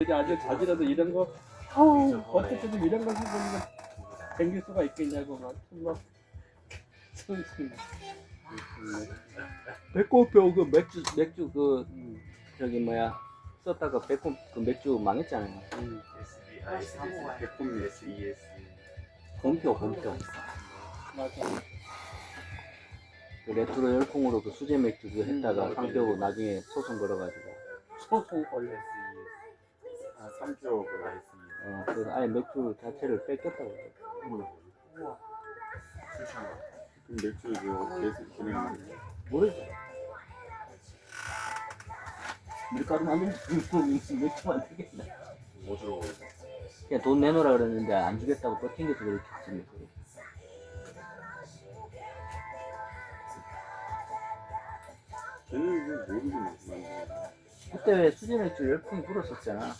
이제 아주 자지라도 이런 거 아우. 어떻게 좀 이런 걸 해보니까 생길 수가 있겠냐고 막 정말 선심 배꼽뼈 그 맥주 맥주 그 음, 저기 뭐야 썼다가 배꼽 그 맥주 망했잖아요. 음. 백분 SES 검표 검표. 맞아. 그 레트로 열풍으로 그 수제 맥주 그 했다가 음, 상표 나중에 소송 걸어가지고. 소송 걸려 아 3조 그 SES 어, 그 아예 맥주 자체를 뺏겼다고. 우와 그럼 맥주 이거 계속 진행하는 모르죠. 밀가루 만들면 맥주 만들겠나? 뭐죠? 그냥 돈 내놓으라 그랬는데 안 주겠다고 또 튕겨서 그렇겠지. 걔는 이거 모르겠네. 그때 왜 수제 맥주 열풍이 불었었잖아.